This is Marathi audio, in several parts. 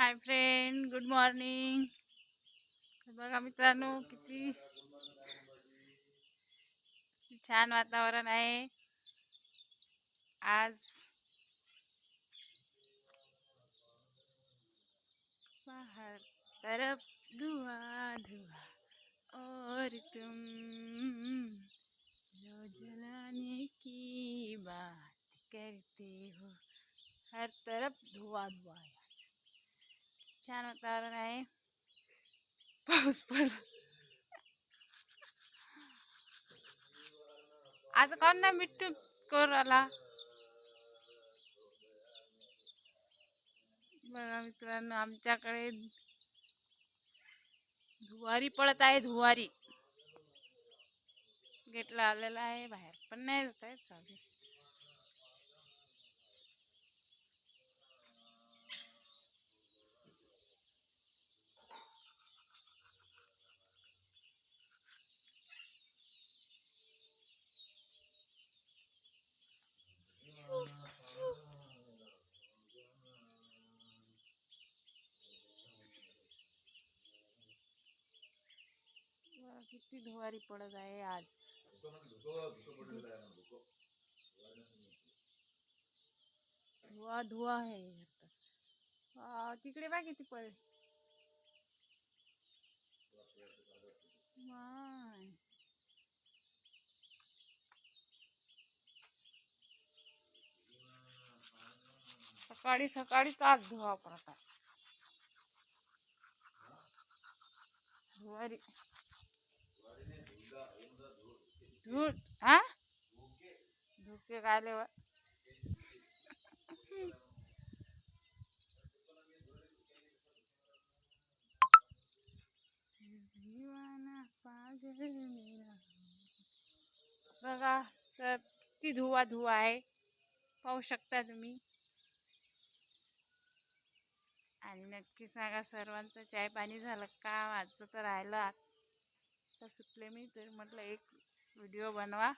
Hi friend good morning. बघा मित्रांनो किती छान वातावरण आहे. आज बाहर तरफ धुआ धुआ और तुम जो जलाने की बात करते हो। हर तरफ धुआं धुआ छान वातावरण आहे पाऊस पड आता कोण ना मिठ्ठू करू आला बघा मित्रांनो आमच्याकडे धुवारी पडत आहे धुवारी गेटला आलेला आहे बाहेर पण नाही जात आहे चालू किती धुवारी पडत आहे आज. धुवा धुवा आहे आता. तिकडे बा किती पडले. माय. सकाळी सकाळी ताक धुवा प्रकार धुवारी. धूळ हा? धुके काले वा बघा तर किती धुवा धुवा आहे. पाहू शकता तुम्ही. आणि नक्की सांगा सर्वांचं चाय पाणी झालं का? माझं तर राहिलं. तर सुटले मी तर म्हटलं एक व्हिडिओ बनवा.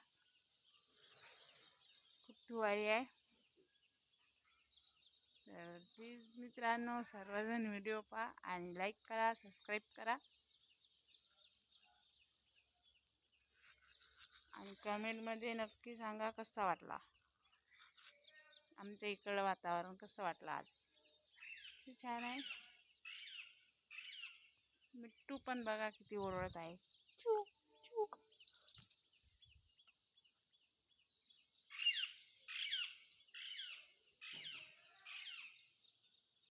खूप धुवारी आहे. तर प्लीज मित्रांनो सर्वजण व्हिडिओ पहा आणि लाईक करा सबस्क्राईब करा. आणि कमेंटमध्ये नक्की सांगा कसा वाटला? आमच्या इकडलं वातावरण कसं वाटलं आज? छान आहे. मिट्टू पण बघा किती ओरडत आहे. चू चू.